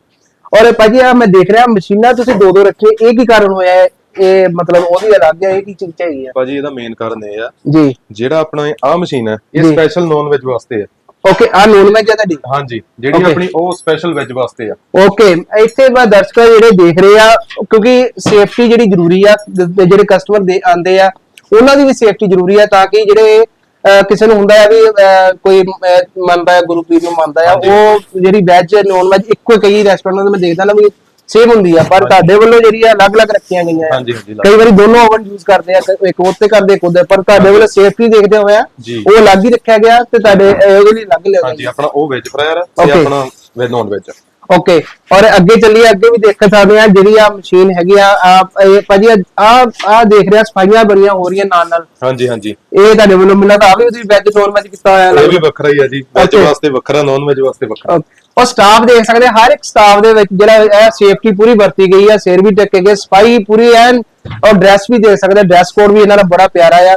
ਔਰ ਭਾਜੀ ਆ ਮੈਂ ਦੇਖ ਰਿਹਾ ਮਸ਼ੀਨਾਂ ਤੁਸੀਂ ਦੋ ਦੋ ਰੱਖੀਆਂ। ਇਹ ਕੀ ਕਾਰਨ ਹੋਇਆ ਹੈ? ਇਹ ਮਤਲਬ ਉਹਦੀ ਅਲੱਗ ਹੈ ਇਹ ਕੀ ਚੀਜ਼ ਹੈਗੀ ਆ ਭਾਜੀ ਇਹਦਾ ਮੇਨ ਕਾਰਨ ਇਹ ਆ ਜੀ ਜਿਹੜਾ ਆਪਣਾ ਆ ਮਸ਼ੀਨ ਹੈ ਇਹ ਜੀ। ਸਪੈਸ਼ਲ ਨੌਨ ਵੈਜ ਵਾਸਤੇ ਹੈ ਓਕੇ ਆ ਨੋਨ ਵੈਜ ਆ ਤੁਹਾਡੀ ਹਾਂਜੀ ਜਿਹੜੀ Okay. ਆਪਣੀ ਉਹ ਸਪੈਸ਼ਲ ਵੈਜ ਵਾਸਤੇ ਆ ਓਕੇ ਇੱਥੇ ਮੈਂ ਦਰਸ਼ਕ ਜਿਹੜੇ ਦੇਖ ਰਹੇ ਆ ਕਿਉਂਕਿ ਸੇਫਟੀ ਜਿਹੜੀ ਜ਼ਰੂਰੀ ਆ ਜ- ਜਿਹੜੇ ਕਸਟਮਰ ਦੇ ਆਂਦੇ ਆ ਉਹਨਾਂ ਦੀ ਵੀ ਸੇਫਟੀ ਜ਼ਰੂਰੀ ਆ ਤਾਂ ਕਿ ਜਿਹੜੇ ਅਹ, ਕਿਸੇ ਨੂੰ ਹੁੰਦਾ ਹੈ ਵੀ ਅਹ, ਕੋਈ ਅਹ, ਮੰਨਦਾ ਹੈ ਗੁਰੂ ਪੀਰ ਨੂੰ ਮੰਨਦਾ ਆ ਹਾਂਜੀ। ਉਹ ਜਿਹੜੀ ਵੈਜ ਨੌਨ ਵੈਜ ਇੱਕੋ ਕਈ ਰੈਸਟੋਰੈਂਟਾਂ ਦੇ ਮੈਂ ਦੇਖਦਾ ਨਾ ਵੀ ਸੇਮ ਹੁੰਦੀ ਆ ਪਰ ਤੁਹਾਡੇ ਵੱਲੋਂ ਜਿਹੜੀ ਆ ਅਲੱਗ-ਅਲੱਗ ਰੱਖੀਆਂ ਗਈਆਂ ਆ। ਹਾਂਜੀ, ਹਾਂਜੀ। ਕਈ ਵਾਰੀ ਦੋਨੋਂ ਓਵਨ ਯੂਜ਼ ਕਰਦੇ ਆ ਕ- ਇੱਕ ਉੱਤੇ ਕਰਦੇ ਇੱਕ ਉੱਤੇ ਪਰ ਤੁਹਾਡੇ ਵੱਲੋਂ ਸੇਫਟੀ ਦੇਖਦੇ ਹੋਇਆ ਜੀ। ਉਹ ਅਲੱਗ ਹੀ ਰੱਖਿਆ ਗਿਆ ਤੇ ਤੁਹਾਡੇ ਅਹ, ਉਹਦੇ ਲਈ ਅਲੱਗ ਲਿਆ ਹਾਂਜੀ ਗਿਆ ਆਪਣਾ ਉਹ ਵੈਜ ਫਰਾਇਰ ਤੇ Okay. ਆਪਣਾ ਵੈਜ ਨੌਨ ਵੈਜ ਓਕੇ ਔਰ ਅੱਗੇ ਚੱਲੀਏ ਅੱਗੇ ਵੀ ਦੇਖ ਸਕਦੇ ਆ ਜਿਹੜੀ ਆ ਮਸ਼ੀਨ ਹੈਗੀ ਆ ਆ ਇਹ ਭਾਜੀ ਆ ਆ ਦੇਖ ਰਿਹਾ ਸਫਾਈਆਂ ਬੜੀਆਂ ਹੋ ਰਹੀਆਂ ਨਾਲ ਨਾਲ। ਹਾਂਜੀ ਹਾਂਜੀ। ਇਹ ਤੁਹਾਡੇ ਵੱਲੋਂ ਤਾਂ ਆ ਵੀ ਤੁਸੀਂ ਵੈਜ ਨੌਨ ਵੈਜ ਕੀਤਾ ਹੋਇਆ ਇਹ। ਵੀ ਵੱਖਰਾ ਹੀ ਆ ਜੀ। Veg Okay. ਵਾਸਤੇ ਵੱਖਰਾ ਨੌਨ ਵੈਜ ਵਾਸਤੇ ਵੱਖਰਾ। ਔਰ ਸਟਾਫ ਦੇਖ ਸਕਦੇ ਹਰ ਇੱਕ ਸਟਾਫ ਦੇ ਵਿੱਚ ਜਿਹੜਾ ਇਹ ਸੇਫਟੀ ਪੂਰੀ ਵਰਤੀ ਗਈ ਆ ਸਿਰ ਵੀ ਢੱਕੇ ਗਏ ਸਫ਼ਾਈ ਪੂਰੀ ਐਨ ਔਰ ਡਰੈਸ ਵੀ ਦੇਖ ਸਕਦੇ ਡਰੈਸ ਕੋਡ ਵੀ ਇਹਨਾਂ ਦਾ ਬੜਾ ਪਿਆਰਾ ਆ।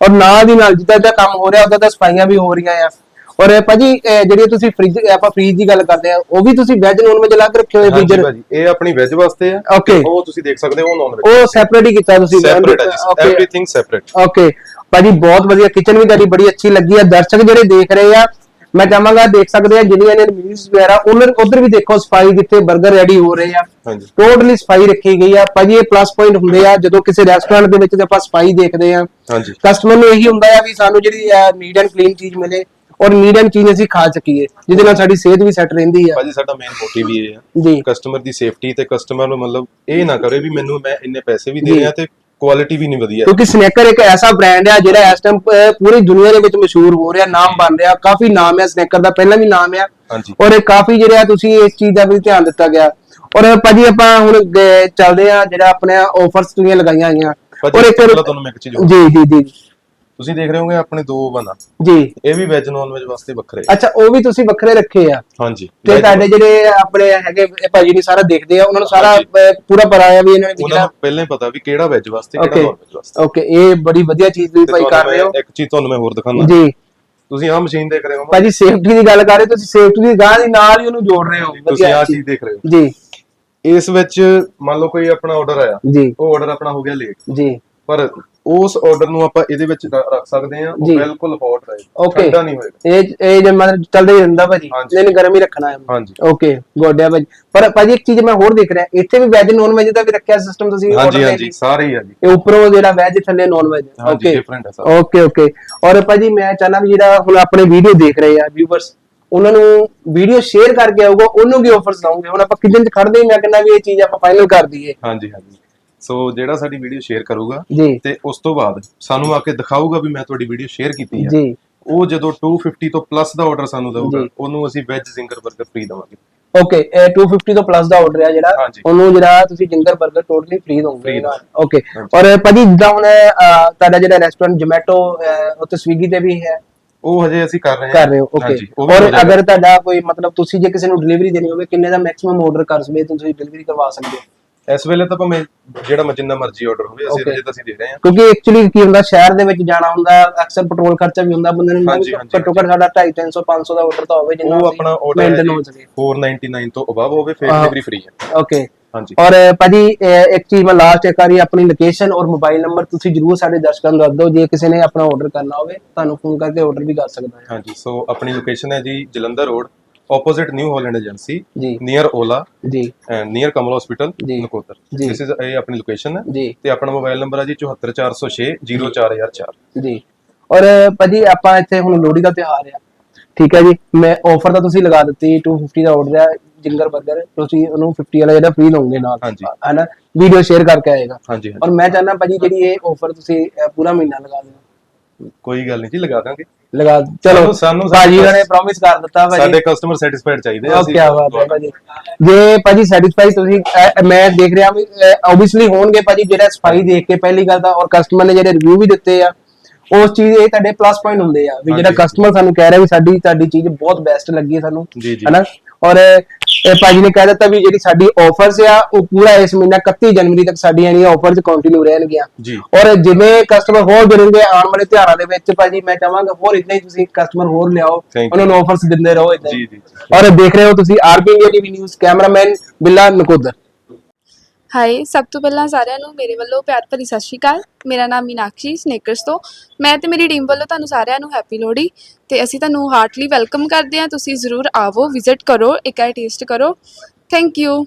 ਔਰ ਨਾਲ ਦੀ ਨਾਲ ਜਿੱਦਾਂ ਜਿੱਦਾਂ ਕੰਮ ਹੋ ਰਿਹਾ ਉਦਾਂ ਤਾਂ ਸਫਾਈਆਂ ਵੀ ਹੋ ਰਹੀਆਂ ਆ। ਔਰ ਭਾਜੀ ਜਿਹੜੀ ਤੁਸੀਂ ਫ੍ਰਿਜ ਆਪਾਂ ਫ੍ਰਿਜ ਦੀ ਗੱਲ ਕਰਦੇ ਆ ਉਹ ਵੀ ਤੁਸੀਂ ਵੈਜ ਨੌਨ ਵੈਜ ਅਲੱਗ ਰੱਖੇ ਹੋਏ ਫ੍ਰੀਜ਼ਰ ਭਾਜੀ ਇਹ ਆਪਣੀ ਵੈਜ ਵਾਸਤੇ ਆ. ਤੇ ਉਹ ਤੁਸੀਂ ਦੇਖ ਸਕਦੇ ਹੋ ਨੌਨ ਵੈਜ ਉਹ ਸੈਪਰੇਟ ਹੀ ਕੀਤਾ ਤੁਸੀਂ ਸੈਪਰੇਟ ਹੈ ਜੀ ਓਕੇ ਐਵਰੀਥਿੰਗ ਸੈਪਰੇਟ ਓਕੇ ਭਾਜੀ ਬਹੁਤ ਵਧੀਆ ਕਿਚਨ ਵੀ ਤੁਹਾਡੀ ਬੜੀ ਅੱਛੀ ਲੱਗੀ ਆ। ਦਰਸ਼ਕ ਜਿਹੜੇ ਦੇਖ ਰਹੇ ਆ ਮੈਂ ਚਾਹਾਂਗਾ ਦੇਖ ਸਕਦੇ ਆ ਜਿਹੜੀਆਂ ਨੇ ਰਿਵਿਊਜ਼ ਵਗੈਰਾ ਉਹਨਾਂ ਉਧਰ ਵੀ ਦੇਖੋ ਸਫ਼ਾਈ ਜਿੱਥੇ 버ਗਰ ਰੈਡੀ ਹੋ ਰਹੇ ਆ। ਟੋਟਲੀ ਸਫ਼ਾਈ ਰੱਖੀ ਗਈ ਆ। ਭਾਜੀ ਇਹ ਪਲੱਸ ਪੁਆਇੰਟ ਹੁੰਦੇ ਆ ਜਦੋਂ ਕਿਸੇ ਰੈਸਟੋਰੈਂਟ ਦੇ ਵਿੱਚ ਤੇ ਆਪਾਂ ਸਫ਼ਾਈ ਦੇਖਦੇ ਆ। ਕਸਟਮਰ ਨੂੰ ਇਹੀ ਹੁੰਦਾ ਆ ਵੀ ਸਾਨੂੰ ਜਿਹੜੀ ਨੀਡ ਐਂਡ ਕਲੀਨ ਚੀਜ਼ ਮਿਲੇ ਔਰ ਨੀਡ ਐਂਡ ਚੀਜ਼ ਅਸੀਂ ਖਾ ਸਕੀਏ ਜਿਹਦੇ ਨਾਲ ਸਾਡੀ ਸਿਹਤ ਵੀ ਸੈੱਟ ਰਹਿੰਦੀ ਆ। ਭਾਜੀ ਸਾਡਾ ਮੇਨ ਮੋਟਿਵ ਇਹ ਜੀ। ਕਸਟਮਰ ਦੀ ਸੇਫਟੀ ਤੇ ਕਸਟਮਰ ਨੂੰ ਮਤਲਬ ਇਹ ਨਾ ਕਰੇ ਵੀ ਮੈਨੂੰ ਮੈਂ ਇੰਨੇ ਪੈਸੇ ਵੀ ਜੀ। ਦੇ ਰਿਹਾ ਤੇ ਕੁਆਲਿਟੀ ਵੀ ਨਹੀਂ ਵਧੀਆ। ਕਿਉਂਕਿ ਸਨੈਕਰ ਇੱਕ ਐਸਾ ਬ੍ਰਾਂਡ ਆ ਜਿਹੜਾ ਇਸ ਟਾਈਮ ਪੂਰੀ ਦੁਨੀਆ ਦੇ ਵਿੱਚ ਮਸ਼ਹੂਰ ਹੋ ਰਿਹਾ ਨਾਮ ਬਣ ਰਿਹਾ ਕਾਫੀ ਨਾਮ ਹੈ ਸਨੈਕਰ ਦਾ ਪਹਿਲਾਂ ਵੀ ਨਾਮ ਆ। ਹਾਂਜੀ। ਔਰ ਇਹ ਕਾਫੀ ਜਿਹੜਾ ਤੁਸੀਂ ਇਸ ਚੀਜ਼ ਦਾ ਵੀ ਧਿਆਨ ਦਿੱਤਾ ਗਿਆ। ਔਰ ਭਾਜੀ ਆਪਾਂ ਹੁਣ ਚੱਲਦੇ ਆ ਜਿਹੜਾ ਆਪਣੇ ਆਫਰਸ ਤੁਸੀਂ ਲਗਾਈਆਂ ਭਾਜੀ ਔਰ ਇੱਕ ਇੱਕ ਪਹਿਲਾਂ ਤੁਹਾਨੂੰ ਮੈਂ ਇੱਕ ਚੀਜ਼ ਹੋਰ- ਜੀ ਜੀ ਜੀ। ਤੁਸੀਂ ਦੇਖ ਰਹੇ ਹੋਗੇ ਆਪਣੇ ਦੋ ਓਵਨ ਆ ਜੀ। ਇਹ ਵੀ ਵੈਜ ਨਾਨ ਵੈਜ ਵਾਸਤੇ ਵੱਖਰੇ। ਆ। ਅੱਛਾ ਉਹ ਵੀ ਤੁਸੀਂ ਵੱਖਰੇ ਰੱਖੇ ਆ? ਹਾਂਜੀ। ਤੇ veg ਤੁਹਾਡੇ ਜਿਹੜੇ ਆਪਣੇ ਹੈਗੇ ਇਹ ਭਾਜੀ ਨੇ ਸਾਰਾ ਦੇਖਦੇ ਆ ਉਹਨਾਂ ਨੂੰ ਸਾਰਾ। ਅਹ, ਪੂਰਾ ਪਤਾ ਆ ਵੀ ਇਹਨਾਂ ਨੇ ਉਹਨਾਂ ਨੂੰ ਪਹਿਲਾਂ ਹੀ ਪਤਾ ਵੀ ਕਿਹੜਾ ਵੈਜ ਵਾਸਤੇ ਕਿਹੜਾ ਨਾਨ ਵੈਜ ਵਾਸਤੇ। ਓਕੇ ਇਹ ਬੜੀ ਵਧੀਆ ਚੀਜ਼ ਤੁਸੀਂ ਭਾਈ ਕਰ ਰਹੇ ਹੋ। ਇੱਕ ਚੀਜ਼ ਤੁਹਾਨੂੰ ਮੈਂ ਹੋਰ ਦਿਖਾਉਣਾ। ਜੀ। ਤੁਸੀਂ ਆਹ ਮਸ਼ੀਨ ਦੇਖ ਰਹੇ ਹੋ। ਭਾਜੀ ਸੇਫਟੀ ਦੀ ਗੱਲ ਕਰ ਰਹੇ ਹੋ, ਤੁਸੀਂ ਸੇਫਟੀ ਦੀ ਗਾਂ ਦੀ ਨਾਲ ਹੀ ਉਹਨੂੰ ਜੋੜ ਰਹੇ ਹੋ। ਤੁਸੀਂ ਆਹ ਚੀਜ਼। ਦੇਖ ਰਹੇ ਹੋ। ਜੀ। ਇਸ ਵਿੱਚ ਮੰਨ ਲਓ ਕੋਈ ਆਪਣਾ ਆਰਡਰ ਆਇਆ। ਜੀ। ਉਹ ਆਰਡਰ ਆਪਣਾ ਹੋ ਗਿਆ ਲੇਟ ਜੀ। ਪਰ ਉਸ ਆਰਡਰ ਨੂੰ ਆਪਾਂ ਇਹਦੇ ਵਿੱਚ ਰ- ਰੱਖ ਸਕਦੇ ਹਾਂ। ਉਹ ਜੀ। ਬਿਲਕੁਲ ਹੌਟ ਰਹੇਗਾ Okay. ਠੰਡਾ ਨਹੀਂ ਹੋਏਗਾ। ਇਹ ਇਹ ਜੇ ਮਤਲਬ ਚੱਲਦਾ ਹੀ ਰਹਿੰਦਾ ਭਾਜੀ। ਹਾਂਜੀ। ਨਹੀਂ ਨਹੀਂ ਗਰਮ ਹੀ ਰੱਖਣਾ ਹੈ। ਹਾਂਜੀ। ਓਕੇ ਗੋਡਿਆ ਭਾਜੀ। ਪਰ ਭਾਜੀ ਇੱਕ ਚੀਜ਼ ਮੈਂ ਹੋਰ ਦੇਖ ਰਿਹਾ। ਇੱਥੇ ਵੀ ਵੈਜ ਨੌਨ ਵੈਜ ਦਾ ਵੀ ਰੱਖਿਆ ਸਿਸਟਮ ਤੁਸੀਂ ਹਾਂਜੀ ਦੇ ਹਾਂਜੀ। ਸਾਰੇ ਹੀ ਆ ਜੀ। ਇਹ ਉੱਪਰੋਂ ਜਿਹੜਾ ਵੈਜ ਥੱਲੇ ਨੌਨ ਵੈਜ ਹਾਂਜੀ ਓਕੇ ਡਿਫਰੈਂਟ ਹੈ ਸਾਰਾ ਓਕੇ ਓਕੇ ਔਰ ਭਾਜੀ ਮੈਂ ਚਾਹਨਾ ਵੀ ਜਿਹੜਾ ਹੁਣ ਆਪਣੇ ਵੀਡੀਓ ਦੇਖ ਰਹੇ ਆ ਵਿਊਵਰਸ ਉਹਨਾਂ ਨੂੰ ਵੀਡੀਓ ਸ਼ੇਅਰ ਕਰਕੇ ਆਊਗਾ ਉਹਨੂੰ ਕੀ ਆਫਰਸ ਦਵਾਂਗੇ ਹੁਣ ਆਪਾਂ ਕਿਚਨ 'ਚ ਖੜਦੇ ਹੀ ਮੈਂ ਕਹਿੰਦਾ ਵੀ ਇਹ ਚੀਜ਼ ਆਪਾਂ ਫਾਈਨਲ ਕਰ ਦਈਏ। ਹਾਂਜੀ ਹਾਂਜੀ। ਸੋ ਜਿਹੜਾ ਸਾਡੀ ਵੀਡੀਓ ਸ਼ੇਅਰ ਕਰੂਗਾ ਜੀ। ਤੇ ਉਸ ਤੋਂ ਬਾਅਦ ਸਾਨੂੰ ਆ ਕੇ ਦਿਖਾਊਗਾ ਵੀ ਮੈਂ ਤੁਹਾਡੀ ਵੀਡੀਓ ਸ਼ੇਅਰ ਕੀਤੀ ਹੈ ਜੀ। ਉਹ ਜਦੋਂ 250 ਤੋਂ ਪਲੱਸ ਦਾ ਆਰਡਰ ਸਾਨੂੰ ਦਊਗਾ। ਉਹਨੂੰ ਅਸੀਂ ਵੈਜ ਜ਼ਿੰਗਰ 버ਗਰ ਫ੍ਰੀ ਦਵਾਂਗੇ। ਓਕੇ ਇਹ 250 ਤੋਂ ਪਲੱਸ ਦਾ ਆਰਡਰ ਆ ਜਿਹੜਾ। ਉਹਨੂੰ ਜਿਹੜਾ ਤੁਸੀਂ ਜਿੰਗਰ 버ਗਰ ਟੋਟਲੀ ਫ੍ਰੀ ਦੋਗੇ। ਓਕੇ। ਔਰ ਭਾਜੀ ਜਿੱਦਾਂ ਹੁਣ ਤੁਹਾਡਾ ਜਿਹੜਾ ਰੈਸਟੋਰੈਂਟ ਜੋਮੈਟੋ ਉੱਤੇ ਸਵੀਗੀ ਤੇ ਵੀ ਹੈ। ਉਹ ਹਜੇ ਅਸੀਂ ਕਰ ਰਹੇ ਹਾਂ। ਕਰ ਰਹੇ ਹੋ। ਓਕੇ ਔਰ ਹੋ। ਅਗਰ ਤੁਹਾਡਾ ਕੋਈ ਮਤਲਬ ਤੁਸੀਂ ਜੇ ਕਿਸੇ ਨੂੰ ਡਿਲੀਵਰੀ ਦੇਣੀ ਹੋਵੇ ਕਿੰਨੇ ਦਾ ਮੈਕਸਿਮਮ ਆਰਡਰ ਕਰ ਸਕਦੇ ਹੋ? ਤੁਸੀਂ ਡਿਲੀਵਰੀ ਕਰਵਾ ਸਕਦੇ ਹੋ। ਇਸ ਵੇਲੇ ਤਾਂ ਭਾਵੇਂ ਜਿਹੜਾ ਮ- ਜਿੰਨਾ ਮਰਜ਼ੀ ਆਰਡਰ ਹੋਵੇ ਅਸੀਂ Okay. ਤਾਂ ਅਸੀਂ ਦੇ ਰਹੇ ਹਾਂ। ਕਿਉਂਕਿ ਐਕਚੁਅਲੀ ਕੀ ਹੁੰਦਾ ਸ਼ਹਿਰ ਦੇ ਵਿੱਚ ਜਾਣਾ ਹੁੰਦਾ ਅਕਸਰ ਪੈਟਰੋਲ ਖਰਚਾ ਵੀ ਹੁੰਦਾ ਬੰਦੇ ਨੂੰ ਹਾਂਜੀ, ਹਾਂਜੀ, ਘੱਟੋ ਘੱਟ ਸਾਡਾ 250 300 500 ਦਾ ਆਰਡਰ ਤਾਂ ਹੋਵੇ ਜਿੰਨਾ ਉਹ ਆਪਣਾ ਆਰਡਰ ਮੇਨਟੇਨ ਹੋ ਸਕੇ 499 ਤੋਂ ਅਬਵ ਹੋਵੇ ਫਿਰ ਹਾਂ। ਡਿਲੀਵਰੀ ਫ੍ਰੀ ਹੈ। ਓਕੇ ਹਾਂਜੀ। ਔਰ ਭਾਜੀ ਇੱਕ ਚੀਜ਼ ਮੈਂ ਲਾਸਟ ਇੱਕ ਵਾਰੀ ਆਪਣੀ ਲੋਕੇਸ਼ਨ ਔਰ ਮੋਬਾਈਲ ਨੰਬਰ ਤੁਸੀਂ ਜਰੂਰ ਸਾਡੇ ਦਰਸ਼ਕਾਂ ਨੂੰ ਦੱਸ ਦਿਓ ਜੇ ਕਿਸੇ ਨੇ ਆਪਣਾ ਆਰਡਰ ਕਰਨਾ ਹੋਵੇ ਤੁਹਾਨੂੰ ਫੋਨ ਕਰਕੇ ਆਰਡਰ ਵੀ ਕਰ ਸਕਦਾ ਹੈ। ਹਾਂਜੀ ਸੋ ਆਪਣੀ ਲੋਕੇਸ਼ਨ ਹੈ ਜੀ Jalandhar road opposite New Holland agency ਜੀ। ਨੀਅਰ ਓਲਾ ਜੀ। ਐਂਡ ਨੀਅਰ ਕਮਲ ਹਸਪੀਟਲ ਜੀ। ਨਕੋਦਰ ਜੀ। ਥਿਸ ਇਜ਼ ਇਹ ਆਪਣੀ ਲੋਕੇਸ਼ਨ ਹੈ। ਜੀ। ਤੇ ਆਪਣਾ ਮੋਬਾਈਲ ਨੰਬਰ ਹੈ ਜੀ 74406 04004 ਜੀ। ਔਰ ਭਾਜੀ ਆਪਾਂ ਇੱਥੇ ਹੁਣ ਲੋਹੜੀ ਦਾ ਤਿਉਹਾਰ ਆ। ਠੀਕ ਹੈ ਜੀ। ਮੈਂ ਆਫਰ ਤਾਂ ਤੁਸੀਂ ਲਗਾ ਦਿੱਤੀ 250 ਦਾ ਆਰਡਰ ਹੈ ਜਿੰਗਰ 버ਗਰ ਤੁਸੀਂ ਉਹਨੂੰ 50 ਵਾਲਾ ਜਿਹੜਾ ਫ੍ਰੀ ਲਓਗੇ ਨਾਲ। ਹਾਂਜੀ। ਹੈਨਾ? ਵੀਡੀਓ ਸ਼ੇਅਰ ਕਰਕੇ ਆਏਗਾ। ਹਾਂਜੀ ਔਰ ਮੈਂ ਚਾਹੁੰਦਾ ਭਾਜੀ ਜਿਹੜੀ ਇਹ ਆਫਰ ਤੁਸੀਂ ਅਹ, ਪੂਰਾ ਮਹੀਨਾ ਲਗਾ ਦਿਓ। ਕੋਈ ਗੱਲ ਨਹੀਂ ਜੀ ਲਗਾ ਦਾਂਗੇ। ਲਗਾ ਚਲੋ ਸਾਨੂੰ- ਭਾਜੀ ਨੇ ਪ੍ਰੋਮਿਸ ਕਰ ਦਿੱਤਾ ਭਾਜੀ। ਸਾਡੇ ਕਸਟਮਰ ਸੈਟੀਸਫਾਈਡ ਚਾਹੀਦੇ ਉਹ ਕੀ ਬਾਤ ਹੈ ਭਾਜੀ। ਜੇ ਭਾਜੀ ਸੈਟੀਸਫਾਈ ਤੁਸੀਂ ਮੈਂ ਦੇਖ ਰਿਹਾ ਵੀ ਆਬਵੀਅਸਲੀ ਹੋਣਗੇ ਭਾਜੀ ਜਿਹੜਾ ਸਫ਼ਾਈ ਦੇਖ ਕੇ ਪਹਿਲੀ ਗੱਲ ਤਾਂ ਔਰ ਕਸਟਮਰ ਨੇ ਜਿਹੜੇ ਰਿਵਿਊ ਵੀ ਦਿੱਤੇ ਆ ਉਸ ਚੀਜ਼ ਇਹ ਤੁਹਾਡੇ ਪਲੱਸ ਪੁਆਇੰਟ ਹੁੰਦੇ ਆ। ਵੀ ਜਿਹੜਾ। ਕਸਟਮਰ ਸਾਨੂੰ ਕਹਿ ਰਿਹਾ ਵੀ ਸਾਡੀ ਤੁਹਾਡੀ ਚੀਜ਼ ਬਹੁਤ ਬੈਸਟ ਲੱਗੀ ਸਾਨੂੰ। ਹਨਾ? ਔਰ ਇਹ ਭਾਜੀ ਨੇ ਕਹਿ ਦਿੱਤਾ ਵੀ ਜਿਹੜੀ ਸਾਡੀ ਆਫਰਸ ਆ ਉਹ ਪੂਰਾ ਇਸ ਮਹੀਨਾ 31 ਜਨਵਰੀ ਤੱਕ ਸਾਡੀਆਂ ਜਿਹੜੀਆਂ ਆਫਰਸ ਕੰਟੀਨਿਊ ਰਹਿਣਗੀਆਂ ਜੀ ਔਰ ਜਿਵੇਂ ਕਸਟਮਰ ਹੋਰ ਜੁੜਨਗੇ ਆਉਣ ਵਾਲੇ ਤਿਉਹਾਰਾਂ ਦੇ ਵਿੱਚ ਭਾਜੀ ਮੈਂ ਚਾਹਾਂਗਾ ਹੋਰ ਇਦਾਂ ਹੀ ਤੁਸੀਂ ਕਸਟਮਰ ਹੋਰ ਲਿਆਓ Thank you. ਉਹਨਾਂ ਨੂੰ ਆਫਰਸ ਦਿੰਦੇ ਰਹੋ ਇਦਾਂ ਜੀ, ਜੀ, ਜੀ। ਔਰ ਦੇਖ ਰਹੇ ਹੋ ਤੁਸੀਂ RP India TV news cameraman Billa Nakodar high ਸਭ ਤੋਂ ਪਹਿਲਾਂ ਸਾਰਿਆਂ ਨੂੰ ਮੇਰੇ ਵੱਲੋਂ ਪਿਆਰ ਭਰੀ ਸਤਿ ਸ਼੍ਰੀ ਅਕਾਲ। ਮੇਰਾ ਨਾਮ ਮੀਨਾਕਸ਼ੀ, ਸਨੇਕਰਸ ਤੋਂ। ਮੈਂ ਤੇ ਮੇਰੀ ਟੀਮ ਵੱਲੋਂ ਤੁਹਾਨੂੰ ਸਾਰਿਆਂ ਨੂੰ ਹੈਪੀ ਲੋਹੜੀ ਤੇ ਅਸੀਂ ਤੁਹਾਨੂੰ ਹਾਰਟਲੀ ਵੈਲਕਮ ਕਰਦੇ ਹਾਂ। ਤੁਸੀਂ ਜ਼ਰੂਰ ਆਵੋ ਵਿਜ਼ਿਟ ਕਰੋ, ਇੱਕ ਵਾਰ ਟੇਸਟ ਕਰੋ। Thank you